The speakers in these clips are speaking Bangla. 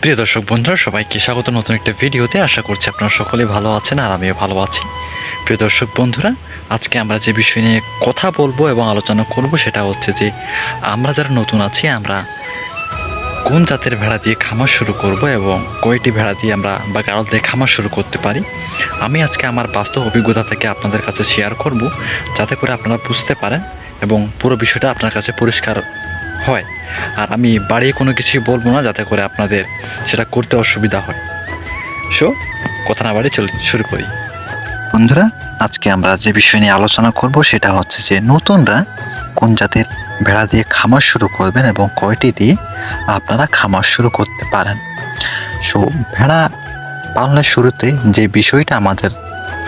প্রিয় দর্শক বন্ধুরা, সবাইকে স্বাগত নতুন একটা ভিডিওতে। আশা করছি আপনারা সকলে ভালো আছেন আর আমিও ভালো আছি। প্রিয় দর্শক বন্ধুরা, আজকে আমরা যে বিষয় নিয়ে কথা বলব এবং আলোচনা করব সেটা হচ্ছে যে, আমরা যারা নতুন আছি, আমরা কোন জাতের ভেড়া দিয়ে খামার শুরু করব এবং কয়টি ভেড়া দিয়ে আমরা বা গাড়ল দিয়ে খামার শুরু করতে পারি, আমি আজকে আমার বাস্তব অভিজ্ঞতা থেকে আপনাদের কাছে শেয়ার করব, যাতে করে আপনারা বুঝতে পারেন এবং পুরো বিষয়টা আপনার কাছে পরিষ্কার হয়। আর আমি বাড়িয়ে কোনো কিছুই বলব না যাতে করে আপনাদের সেটা করতে অসুবিধা হয়। সো কথা না বাড়ি চল শুরু করি। বন্ধুরা, আজকে আমরা যে বিষয় নিয়ে আলোচনা করব সেটা হচ্ছে যে নতুনরা কোন জাতের ভেড়া দিয়ে খামার শুরু করবেন এবং কয়টি দিয়ে আপনারা খামার শুরু করতে পারেন। সো ভেড়া পালনের শুরুতে যে বিষয়টা আমাদের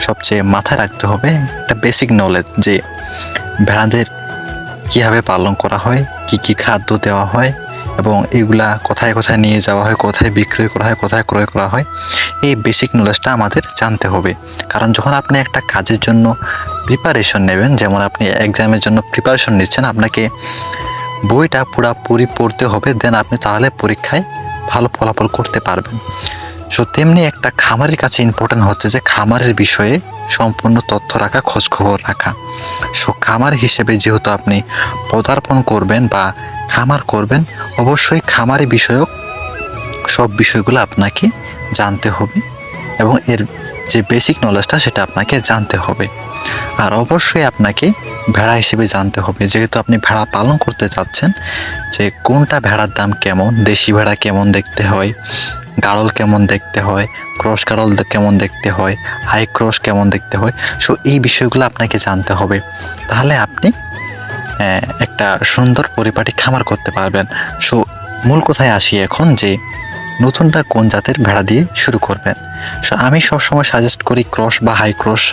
সবচেয়ে মাথায় রাখতে হবে, একটা বেসিক নলেজ যে ভেড়াদের কীভাবে পালন করা হয়, কি কি খাদ্য দেওয়া হয় এবং এগুলা কোথায় কোথায় নিয়ে যাওয়া হয়, কোথায় বিক্রয় করা হয়, কোথায় ক্রয় করা হয়, এই বেসিক নলেজটা আমাদের জানতে হবে। কারণ যখন আপনি একটা কাজের জন্য প্রিপারেশন নেবেন, যেমন আপনি এক্সামের জন্য প্রিপারেশন নিচ্ছেন, আপনাকে বইটা পুরাপুরি পড়তে হবে দেন আপনি তাহলে পরীক্ষায় ভালো ফলাফল করতে পারবেন। সো তেমনি একটা খামারের কাছে ইম্পর্টেন্ট হচ্ছে যে খামারের বিষয়ে সম্পূর্ণ তথ্য রাখা, খোঁজখবর রাখা। সো খামার হিসেবে যেহেতু আপনি পদার্পণ করবেন বা খামার করবেন, অবশ্যই খামারি বিষয়ক সব বিষয়গুলো আপনাকে জানতে হবে এবং এর যে বেসিক নলেজটা সেটা আপনাকে জানতে হবে। আর অবশ্যই আপনাকে ভেড়া হিসেবে জানতে হবে। যেহেতু আপনি ভেড়া পালন করতে চাচ্ছেন, যে কোনটা ভেড়ার দাম কেমন, দেশি ভেড়া কেমন দেখতে হয় গাড়ল কেমন দেখতে হয়, ক্রস গাড়ল কেমন দেখতে হয়, হাই ক্রস কেমন দেখতে হয়। সো এই বিষয়গুলো আপনাকে জানতে হবে। তাহলে আপনি একটা সুন্দর পরিপাটি খামার করতে পারবেন। সো মূল কথায় আসি এখন যে, নতুনটা কোন জাতের ভেড়া দিয়ে শুরু করবেন? সো আমি সবসময় সাজেস্ট করি ক্রস বা হাই ক্রস।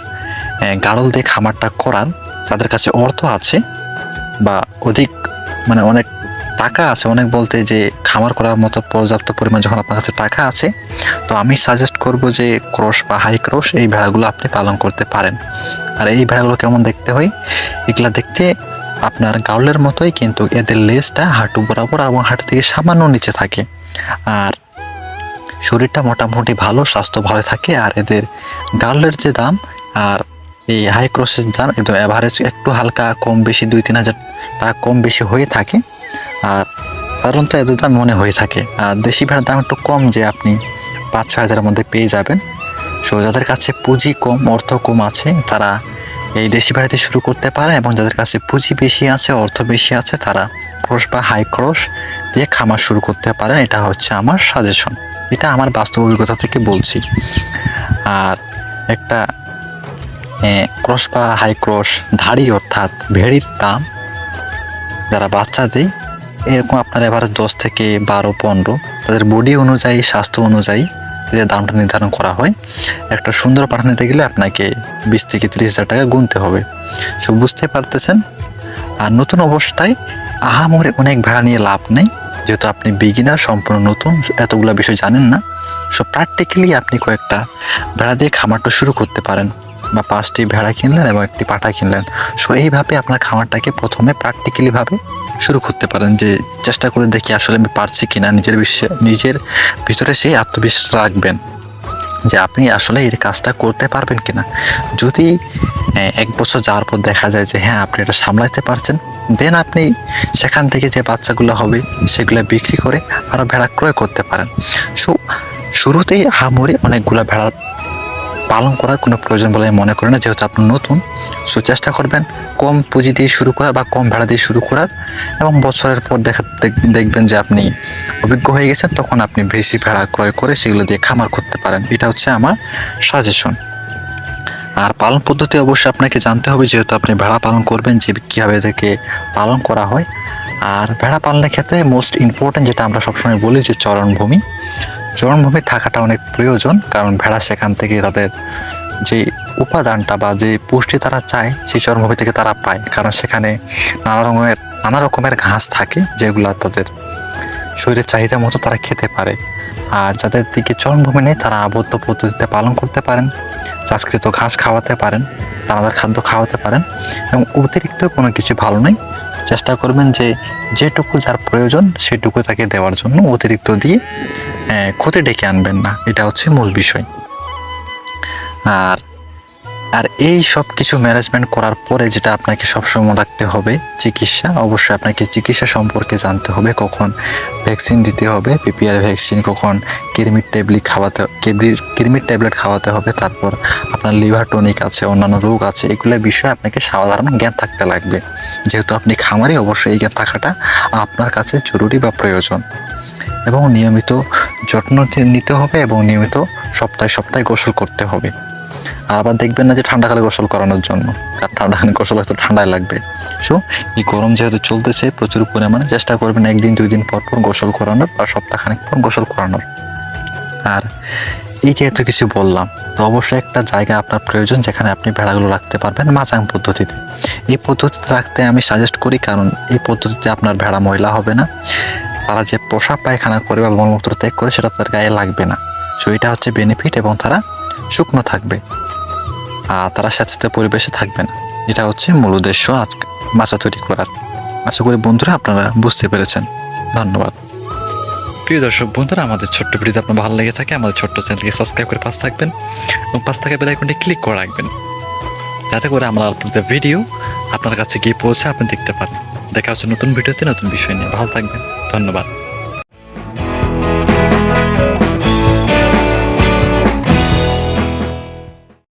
গাড়ল দিয়ে খামারটা করার। তাদের কাছে অর্থ আছে বা অধিক মানে অনেক টাকা আছে। অনেক বলতে যে খামার করার মতো পর্যাপ্ত পরিমাণ যখন আপনার কাছে টাকা আছে, তো আমি সাজেস্ট করব যে ক্রস বা হাই ক্রস এই ভেড়াগুলো আপনি পালন করতে পারেন। আর এই ভেড়াগুলো কেমন দেখতে হয়? এগুলা দেখতে আপনার গাউলের মতোই, কিন্তু এদের লেজটা হাঁটু বরাবর এবং হাঁটু থেকে সামান্য নিচে থাকে। আর শরীরটা মোটামুটি ভালো, স্বাস্থ্য ভালো থাকে। আর এদের গাউলের যে দাম আর এই হাই ক্রসের দাম, একদম অ্যাভারেজ একটু হালকা, কম বেশি দুই তিন হাজার টাকা কম বেশি হয়ে থাকে। আর সাধারণত এদের দাম মনে হয়ে থাকে। আর দেশি ভেড়ার দাম একটু কম যে আপনি পাঁচ ছয় হাজারের মধ্যে পেয়ে যাবেন। সো যাদের কাছে পুঁজি কম, অর্থ কম আছে, তারা এই দেশি ভেড়াতে শুরু করতে পারে এবং যাদের কাছে পুঁজি বেশি আছে, অর্থ বেশি আছে, তারা ক্রস বা হাই ক্রস দিয়ে খামার শুরু করতে পারেন। এটা হচ্ছে আমার সাজেশন এটা আমার বাস্তব অভিজ্ঞতা থেকে বলছি। আর একটা ক্রস বা হাই ক্রস ধাড়ি অর্থাৎ ভেড়ির দাম যারা বাচ্চা দেয় এরকম আপনার এবার দশ থেকে বারো, পনেরো। তাদের বডি অনুযায়ী, স্বাস্থ্য অনুযায়ী এদের দামটা নির্ধারণ করা হয়। একটা সুন্দর পাঠা নিতে গেলে আপনাকে বিশ থেকে তিরিশ হাজার টাকা গুনতে হবে। সো বুঝতে পারতেছেন? আর নতুন অবস্থায় আহামরে অনেক ভেড়া নিয়ে লাভ নেই। যেহেতু আপনি বিগিনার সম্পূর্ণ নতুন, এতগুলো বিষয় জানেন না। সো প্র্যাকটিক্যালি আপনি কয়েকটা ভেড়া দিয়ে খামারটা শুরু করতে পারেন। বা পাঁচটি ভেড়া কিনলেন এবং একটি পাঠা কিনলেন। সো এইভাবে আপনার খামারটাকে প্রথমে প্র্যাকটিক্যালিভাবে শুরু করতে পারেন যে চেষ্টা করে দেখি আসলে আমি পারছি কিনা নিজের বিশ্বে, নিজের ভিতরে সেই আত্মবিশ্বাস রাখবেন যে আপনি আসলে এই কাজটা করতে পারবেন কিনা। যদি এক বছর যাওয়ার পর দেখা যায় যে হ্যাঁ আপনি এটা সামলাতে পারছেন, দেন আপনি সেখান থেকে যে বাচ্চাগুলো হবে সেগুলো বিক্রি করে আরও ভেড়া ক্রয় করতে পারেন। সো, শুরুতেই হামরে অনেকগুলো ভেড়া পালন করার কোনো প্রয়োজন বলে আমি মনে করি না, যেহেতু আপনি নতুন। সো চেষ্টা করবেন কম পুঁজি দিয়ে শুরু করার বা কম ভাড়া দিয়ে শুরু করার এবং বছরের পর দেখা দেখবেন যে আপনি অভিজ্ঞ হয়ে গেছেন, তখন আপনি বেশি ভেড়া ক্রয় করে সেগুলো দিয়ে খামার করতে পারেন। এটা হচ্ছে আমার সাজেশন আর পালন পদ্ধতি অবশ্যই আপনাকে জানতে হবে, যেহেতু আপনি ভেড়া পালন করবেন, যে কীভাবে এদেরকে পালন করা হয়। আর ভেড়া পালনের ক্ষেত্রে মোস্ট ইম্পর্ট্যান্ট যেটা আমরা সবসময় বলি, যে চরণভূমি। চরণভূমি থাকাটা অনেক প্রয়োজন, কারণ ভেড়া সেখান থেকে তাদের যে উপাদানটা বা যে পুষ্টি তারা চায়, সেই চরণভূমি থেকে তারা পায়। কারণ সেখানে নানা রকমের নানা রকমের ঘাস থাকে, যেগুলো তাদের শরীরের চাহিদা মতো তারা খেতে পারে। আর যাদের দিকে চরণভূমি নেই, তারা আবদ্ধ পদ্ধতিতে পালন করতে পারেন, চাষকৃত ঘাস খাওয়াতে পারেন দানাদার খাদ্য খাওয়াতে পারেন, এবং অতিরিক্ত কোনো কিছু ভালো নয়। চেষ্টা করবেন যে যেটুকু যার প্রয়োজন সেটুকু তাকে দেওয়ার জন্য অতিরিক্ত দিয়ে ক্ষতি ডেকে আনবেন না। এটা হচ্ছে মূল বিষয়। আর আর এই সব কিছু ম্যানেজমেন্ট করার পরে যেটা আপনাকে সবসময় রাখতে হবে, চিকিৎসা। অবশ্যই আপনাকে চিকিৎসা সম্পর্কে জানতে হবে, কখন ভ্যাকসিন দিতে হবে পিপিআর ভ্যাকসিন কখন কৃমির ট্যাবলেট খাওয়াতে কৃমির কৃমির ট্যাবলেট খাওয়াতে হবে, তারপর আপনার লিভার টনিক আছে, অন্যান্য রোগ আছে, এগুলো বিষয়ে আপনাকে সাধারণ জ্ঞান থাকতে লাগবে। যেহেতু আপনি খামারে, অবশ্যই এই জ্ঞান থাকাটা আপনার কাছে জরুরি বা প্রয়োজন। এবং নিয়মিত যত্ন নিতে হবে এবং নিয়মিত সপ্তাহে সপ্তাহে গোসল করতে হবে। আর আবার দেখবেন না যে ঠান্ডাকালে গোসল করানোর জন্য। আর ঠান্ডাকালে গোসল হয়তো ঠান্ডায় লাগবে। সো এই গরম যেহেতু চলতেছে, প্রচুর পরিমাণে চেষ্টা করবেন একদিন, দুই দিন পর পর গোসল করানোর বা সপ্তাহখানেক পর গোসল করানোর। আর এই যেহেতু কিছু বললাম, তো অবশ্যই একটা জায়গা আপনার প্রয়োজন যেখানে আপনি ভেড়াগুলো রাখতে পারবেন মাচাং পদ্ধতিতে। এই পদ্ধতিতে রাখতে আমি সাজেস্ট করি কারণ এই পদ্ধতিতে আপনার ভেড়া ময়লা হবে না। তারা যে পোশাক পায়খানা করে বা মলমূত্র ত্যাগ করে সেটা তার গায়ে লাগবে না। সো এটা হচ্ছে বেনিফিট এবং তারা শুকনো থাকবে। আর তারা স্যাঁতস্যাঁতে পরিবেশে থাকবে না। এটা হচ্ছে মূল উদ্দেশ্য আজকে বাসা তৈরি করার। আশা করি বন্ধুরা আপনারা বুঝতে পেরেছেন। ধন্যবাদ। প্রিয় দর্শক বন্ধুরা, আমাদের ছোট্ট ভিডিওতে আপনার ভালো লেগে থাকে, আমাদের ছোট্ট চ্যানেলকে সাবস্ক্রাইব করে পাশ থাকবেন এবং পাশ থাকা বেল আইকনটি ক্লিক করে রাখবেন। যাতে করে আমরা আপলোড ভিডিও আপনার কাছে গিয়ে পৌঁছে আপনি দেখতে পারেন। দেখা হচ্ছে নতুন ভিডিওতে নতুন বিষয় নিয়ে। ভালো থাকবেন। ধন্যবাদ।